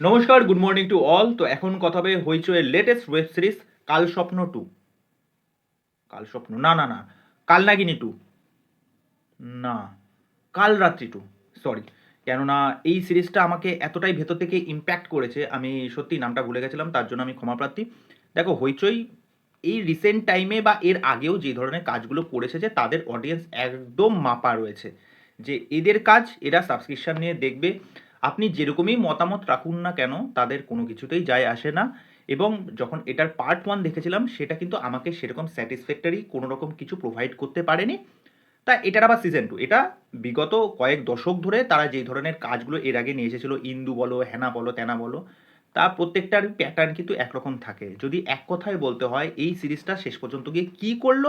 নমস্কার good morning to all তো এখন কথা হবে হইচয়ের লেটেস্ট ওয়েব সিরিজ কাল স্বপ্ন টু কাল স্বপ্ন, না না না, কাল নাগিনী টু না, কাল রাত্রি টু সরি কেননা এই সিরিজটা আমাকে এতটাই ভেতর থেকে ইম্প্যাক্ট করেছে, আমি সত্যি নামটা ভুলে গেছিলাম, তার জন্য আমি ক্ষমাপ্রার্থী দেখো, হইচই এই রিসেন্ট টাইমে বা এর আগেও যে ধরনের কাজগুলো করেছে যে তাদের অডিয়েন্স একদম মাপা রয়েছে। যে এদের কাজ, এরা সাবস্ক্রিপশন নিয়ে দেখবে। আপনি যেরকমই মতামত রাখুন না কেন তাদের কোনো কিছুতেই যায় আসে না। এবং যখন এটার পার্ট ওয়ান দেখেছিলাম সেটা কিন্তু আমাকে সেরকম স্যাটিসফ্যাক্টরি কোনো রকম কিছু প্রোভাইড করতে পারেনি। তা এটার আবার সিজন টু এটা বিগত কয়েক দশক ধরে তারা যেই ধরনের কাজগুলো এর আগে নিয়ে এসেছিল ইন্দু বলো হেনা বলো তেনা বলো তা প্রত্যেকটার প্যাটার্ন কিন্তু একরকম থাকে। যদি এক কথায় বলতে হয় এই সিরিজটা শেষ পর্যন্ত গিয়ে কী করল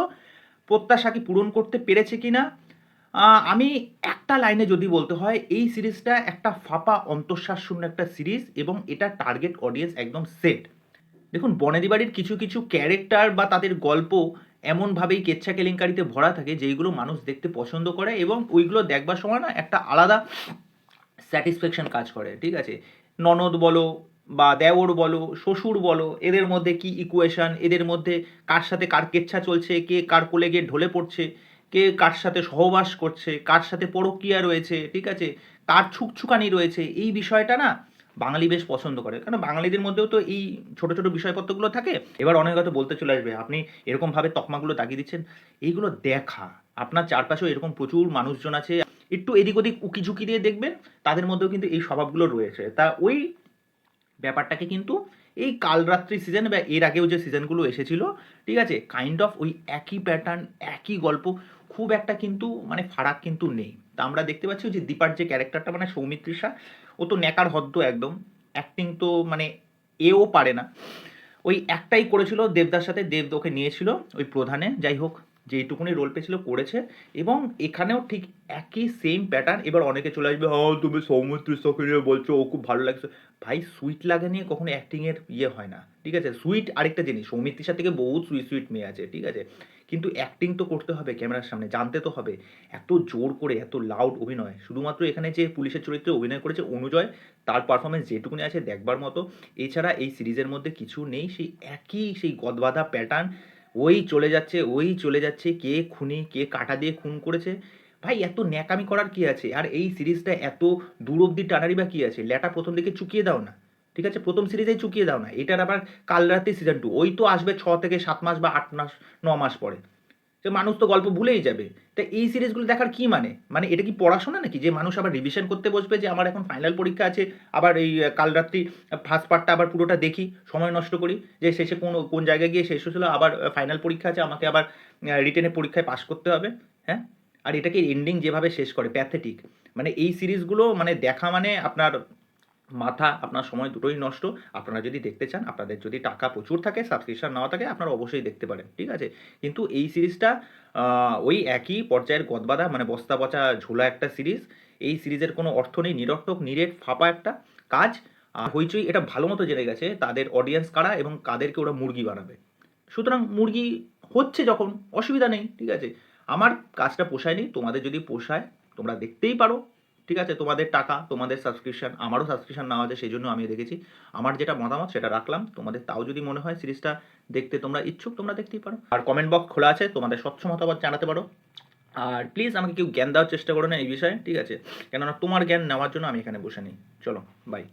প্রত্যাশা কি পূরণ করতে পেরেছে কিনা আহ, আমি একটা লাইনে যদি বলতে হয়, এই সিরিজটা একটা ফাঁপা অন্তঃশ্বাস শূন্য একটা সিরিজ এবং এটা টার্গেট অডিয়েন্স একদম সেট দেখুন, বনেদি বাড়ির কিছু কিছু ক্যারেক্টার বা তাদের গল্প এমনভাবেই কেচ্ছা কেলেঙ্কারিতে ভরা থাকে, যেইগুলো মানুষ দেখতে পছন্দ করে এবং ওইগুলো দেখবার সময় না একটা আলাদা স্যাটিসফ্যাকশন কাজ করে, ঠিক আছে? ননদ বলো বা দেওর বলো, শ্বশুর বলো, এদের মধ্যে কি ইকুয়েশন এদের মধ্যে কার সাথে কার কেচ্ছা চলছে, কে কার কোলে গিয়ে ঢলে পড়ছে কে কার সাথে সহবাস করছে, কার সাথে পরক্রিয়া রয়েছে, ঠিক আছে? তার ছুকছুকানি রয়েছে, এই বিষয়টা না বাঙালি বেশ পছন্দ করে। কারণ বাঙালিদের মধ্যেও তো এই ছোট ছোট বিষয়পত্রগুলো থাকে। এবার অনেক হয়তো বলতে চলে আসবে, আপনি এরকমভাবে তকমাগুলো দাগিয়ে দিচ্ছেন? এইগুলো দেখা। আপনার চারপাশেও এরকম প্রচুর মানুষজন আছে। একটু এদিক ওদিক উকি ঝুঁকি দিয়ে দেখবেন, তাদের মধ্যেও কিন্তু এই স্বভাবগুলো রয়েছে। তা ওই ব্যাপারটাকে কিন্তু এই কালরাত্রি সিজন বা এর আগেও যে সিজনগুলো এসেছিল, ঠিক আছে কাইন্ড অফ ওই একই প্যাটার্ন একই গল্প, খুব একটা কিন্তু মানে ফারাক কিন্তু নেই। তা আমরা দেখতে পাচ্ছি যে দীপার যে ক্যারেক্টারটা মানে সৌমিত্রিষা, ও তো নেকার হদ্দ একদম। অ্যাক্টিং তো মানে এও পারে না। ওই একটাই করেছিল দেবদার সাথে, দেব ওকে নিয়েছিল, ওই প্রধানে। যাই হোক যেইটুকুনি রোল পেয়েছিল করেছে এবং এখানেও ঠিক একই সেম প্যাটার্ন এবার অনেকে চলে আসবে হ্যাঁ তুমি সৌমিত্রিষাকে নিয়ে বলছো, ও খুব ভালো লাগছে। ভাই সুইট লাগে নিয়ে কখনো অ্যাক্টিংয়ের ইয়ে হয় না, ঠিক আছে? সুইট আরেকটা জিনিস সৌমিত্রিষা থেকে বহুত সুইট সুইট মেয়ে আছে, ঠিক আছে? কিন্তু অ্যাক্টিং তো করতে হবে ক্যামেরার সামনে, জানতে তো হবে। এত জোর করে, এত লাউড অভিনয়, শুধুমাত্র এখানে যে পুলিশের চরিত্রে অভিনয় করেছে অনুজয়, তার পারফরমেন্স যেটুকুনি আছে দেখবার মতো। এছাড়া এই সিরিজের মধ্যে কিছু নেই, সেই একই, সেই গদবাধা প্যাটার্ন ওই চলে যাচ্ছে, ওই চলে যাচ্ছে, কে খুনি, কে কাটা দিয়ে খুন করেছে? ভাই, এত ন্যাকামি করার কি আছে? আর এই সিরিজটা এত দূর অব্দি টানারই বা কী আছে? ল্যাটা প্রথম দিকে চুকিয়ে দাও না, ঠিক আছে? প্রথম সিরিজেই চুকিয়ে দাও না। এটার আবার কাল রাতে সিজন টু ওই তো আসবে ছ থেকে সাত মাস বা আট মাস, ন মাস পরে। যে মানুষ তো গল্প ভুলেই যাবে। তা এই সিরিজগুলো দেখার কি মানে? মানে এটা কি পড়াশোনা নাকি? যে মানুষ আবার রিভিশন করতে বসবে যে আমার এখন ফাইনাল পরীক্ষা আছে, আবার এই কাল রাত্রি ফার্স্ট পার্টটা আবার পুরোটা দেখি, সময় নষ্ট করি, যে শেষে কোন কোন জায়গায় গিয়ে শেষ হয়েছিল, আবার ফাইনাল পরীক্ষা আছে, আমাকে আবার রিটেনের পরীক্ষায় পাশ করতে হবে হ্যাঁ? আর এটাকে এন্ডিং যেভাবে শেষ করে প্যাথেটিক মানে এই সিরিজগুলো মানে দেখা মানে আপনার মাথা আপনার সময় দুটোই নষ্ট। আপনারা যদি দেখতে চান, আপনাদের যদি টাকা প্রচুর থাকে সাবস্ক্রিপশন নেওয়া থাকে, আপনারা অবশ্যই দেখতে পারেন, ঠিক আছে? কিন্তু এই সিরিজটা ওই একই পর্যায়ের গদবাদা মানে বস্তা পচা ঝোলা একটা সিরিজ। এই সিরিজের কোনো অর্থ নেই, নিরর্থক, নিরেট, ফাঁপা একটা কাজ। হইচই এটা ভালো মতো জেনে গেছে, তাদের অডিয়েন্স কারা এবং কাদেরকে ওরা মুরগি বানাবে। সুতরাং মুরগি হচ্ছে যখন, অসুবিধা নেই, ঠিক আছে? আমার কাজটা পোষায়নি, তোমাদের যদি পোষায়, তোমরা দেখতেই পারো। ঠিক আছে, তোমাদের টাকা, তোমাদের সাবস্ক্রিপশন আমারও সাবস্ক্রিপশন নেওয়া আছে, সেই জন্য আমি দেখেছি। আমার যেটা মতামত, সেটা রাখলাম। তোমাদের তাও যদি মনে হয় সিরিজটা দেখতে তোমরা ইচ্ছুক, তোমরা দেখতেই পারো। আর কমেন্ট বক্স খোলা আছে, তোমাদের স্বচ্ছ মতামত জানাতে পারো। আর প্লিজ আমাকে কেউ জ্ঞান দেওয়ার চেষ্টা করো না এই বিষয়ে, ঠিক আছে? কেননা তোমার জ্ঞান নেওয়ার জন্য আমি এখানে বসে নিই। চলো বাই